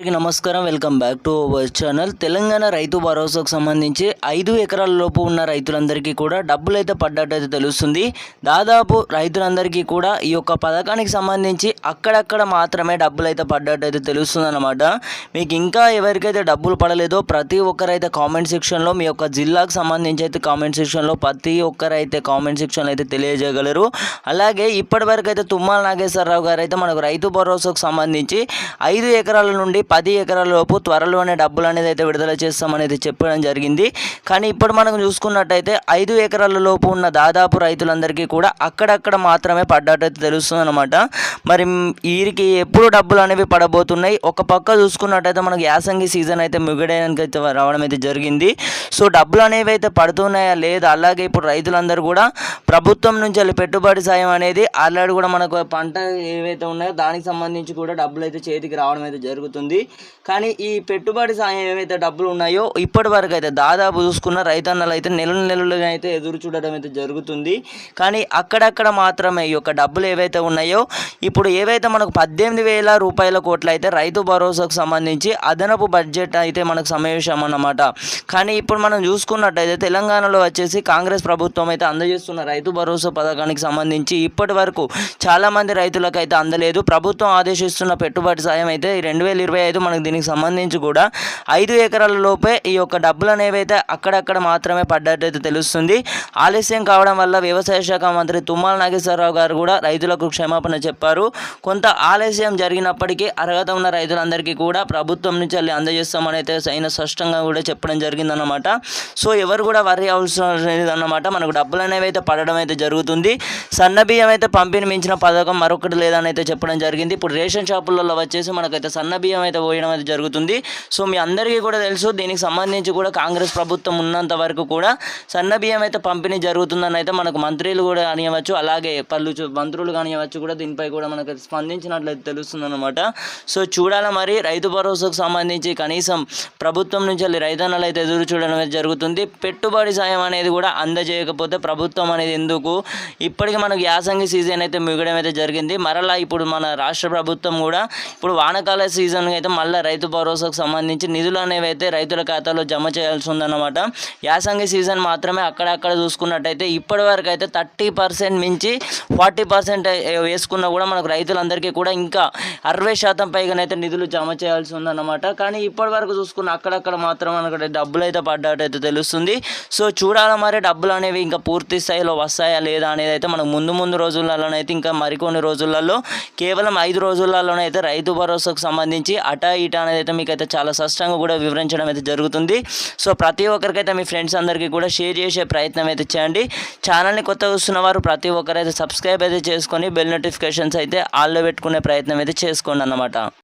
నమస్కారం welcome back to our channel. Telangana రైతు భరోసాకు సంబంధించి ఐదు ఎకరాల లోపు ఉన్న రైతులందరికీ కూడా డబ్బులు అయితే పడ్డట్టయితే తెలుస్తుంది. దాదాపు రైతులందరికీ కూడా ఈ యొక్క పథకానికి సంబంధించి అక్కడక్కడ మాత్రమే డబ్బులు అయితే పడ్డట్టయితే తెలుస్తుంది అనమాట మీకు ఇంకా ఎవరికైతే డబ్బులు పడలేదో ప్రతి ఒక్కరైతే కామెంట్ సెక్షన్లో మీ యొక్క జిల్లాకు సంబంధించి అయితే కామెంట్ సెక్షన్లో ప్రతి ఒక్కరైతే కామెంట్ సెక్షన్లో అయితే తెలియజేయగలరు. అలాగే ఇప్పటివరకు అయితే తుమ్మల నాగేశ్వరరావు గారు అయితే మనకు రైతు భరోసాకు సంబంధించి ఐదు ఎకరాల నుండి పది ఎకరాల లోపు త్వరలోనే డబ్బులు అనేది అయితే విడుదల చేస్తామనేది చెప్పడం జరిగింది. కానీ ఇప్పుడు మనం చూసుకున్నట్టయితే ఐదు ఎకరాల లోపు ఉన్న దాదాపు రైతులందరికీ కూడా అక్కడక్కడ మాత్రమే పడ్డట్టయితే తెలుస్తుంది అనమాట మరి వీరికి ఎప్పుడు డబ్బులు అనేవి పడబోతున్నాయి? ఒక పక్క చూసుకున్నట్టయితే మనకు యాసంగి సీజన్ అయితే మిగడడానికి అయితే రావడం అయితే జరిగింది. సో డబ్బులు అనేవి అయితే పడుతున్నాయా లేదా? అలాగే ఇప్పుడు రైతులందరూ కూడా ప్రభుత్వం నుంచి వెళ్ళి పెట్టుబడి సాయం అనేది ఆల్రెడీ కూడా మనకు పంట ఏవైతే ఉన్నాయో దానికి సంబంధించి కూడా డబ్బులు అయితే చేతికి రావడం అయితే జరుగుతుంది. కానీ ఈ పెట్టుబడి సాయం ఏవైతే డబ్బులు ఉన్నాయో ఇప్పటి వరకు అయితే దాదాపు చూసుకున్న రైతన్నలు అయితే నెలలు నెలలుగా అయితే ఎదురు చూడడం అయితే జరుగుతుంది. కానీ అక్కడక్కడ మాత్రమే ఈ యొక్క డబ్బులు ఏవైతే ఉన్నాయో ఇప్పుడు ఏవైతే మనకు పద్దెనిమిది వేల రూపాయల కోట్లు అయితే రైతు భరోసాకు సంబంధించి అదనపు బడ్జెట్ అయితే మనకు సమావేశం అన్నమాట. కానీ ఇప్పుడు మనం చూసుకున్నట్టయితే తెలంగాణలో వచ్చేసి కాంగ్రెస్ ప్రభుత్వం అయితే అందజేస్తున్న రైతు భరోసా పథకానికి సంబంధించి ఇప్పటి వరకు చాలామంది రైతులకు అయితే అందలేదు. ప్రభుత్వం ఆదేశిస్తున్న పెట్టుబడి సాయం అయితే రెండు వేల ఇరవై లేదు మనకు దీనికి సంబంధించి కూడా ఐదు ఎకరాల లోపే ఈ యొక్క డబ్బులు అనేవి అయితే అక్కడక్కడ మాత్రమే పడ్డట్టయితే తెలుస్తుంది. ఆలస్యం కావడం వల్ల వ్యవసాయ శాఖ మంత్రి తుమ్మల నాగేశ్వరరావు గారు కూడా రైతులకు క్షమాపణ చెప్పారు. కొంత ఆలస్యం జరిగినప్పటికీ అర్హత ఉన్న రైతులందరికీ కూడా ప్రభుత్వం నుంచి వెళ్ళి అందజేస్తామని అయితే ఆయన స్పష్టంగా కూడా చెప్పడం జరిగిందన్నమాట. సో ఎవరు కూడా వరి అవసరం లేదన్నమాట మనకు డబ్బులు అనేవి అయితే పడడం అయితే జరుగుతుంది. సన్న బియ్యం అయితే పంపిణీ మించిన పథకం మరొకటి లేదని అయితే చెప్పడం జరిగింది. ఇప్పుడు రేషన్ షాపులలో వచ్చేసి మనకైతే సన్న బియ్యం అయితే పోయడం అయితే జరుగుతుంది. సో మీ అందరికీ కూడా తెలుసు దీనికి సంబంధించి కూడా కాంగ్రెస్ ప్రభుత్వం ఉన్నంత వరకు కూడా సన్న బియ్యం అయితే పంపిణీ జరుగుతుందని అయితే మనకు మంత్రులు కూడా కానివ్వచ్చు అలాగే పలు మంత్రులు కానివ్వచ్చు కూడా దీనిపై కూడా మనకు స్పందించినట్లయితే తెలుస్తుంది అనమాట సో చూడాలి మరి రైతు భరోసాకు సంబంధించి కనీసం ప్రభుత్వం నుంచి వెళ్ళి రైతన్నలు అయితే ఎదురు చూడడం అయితే జరుగుతుంది. పెట్టుబడి సాయం అనేది కూడా అందజేయకపోతే ప్రభుత్వం అనేది ఎందుకు? ఇప్పటికి మనకు యాసంగి సీజన్ అయితే మిగడం అయితే జరిగింది. మరలా ఇప్పుడు మన రాష్ట్ర ప్రభుత్వం కూడా ఇప్పుడు వానకాల సీజన్ అయితే మళ్ళీ రైతు భరోసాకు సంబంధించి నిధులు అనేవి అయితే రైతుల ఖాతాలో జమ చేయాల్సి ఉందన్నమాట యాసంగి సీజన్ మాత్రమే అక్కడక్కడ చూసుకున్నట్టయితే ఇప్పటి వరకు అయితే థర్టీ పర్సెంట్ మించి ఫార్టీ పర్సెంట్ వేసుకున్నా కూడా మనకు రైతులందరికీ కూడా ఇంకా అరవై శాతం పైగానైతే నిధులు జమ చేయాల్సి ఉందన్నమాట కానీ ఇప్పటి వరకు చూసుకున్న అక్కడక్కడ మాత్రం మనకు డబ్బులు అయితే పడ్డట్టయితే తెలుస్తుంది. సో చూడాల మరి డబ్బులు అనేవి ఇంకా పూర్తి స్థాయిలో వస్తాయా లేదా అనేది అయితే మనకు ముందు ముందు రోజులలోనైతే ఇంకా మరికొన్ని రోజులలో కేవలం ఐదు రోజులలోనైతే రైతు భరోసాకు సంబంధించి అటా ఇటా అనేది అయితే మీకు అయితే చాలా స్పష్టంగా కూడా వివరించడం అయితే జరుగుతుంది. సో ప్రతి ఒక్కరికైతే మీ ఫ్రెండ్స్ అందరికీ కూడా షేర్ చేసే ప్రయత్నం అయితే చేయండి. ఛానల్ని కొత్త వస్తున్న వారు ప్రతి ఒక్కరైతే సబ్స్క్రైబ్ అయితే చేసుకొని బెల్ నోటిఫికేషన్స్ అయితే ఆల్లో పెట్టుకునే ప్రయత్నం అయితే చేసుకోండి అన్నమాట.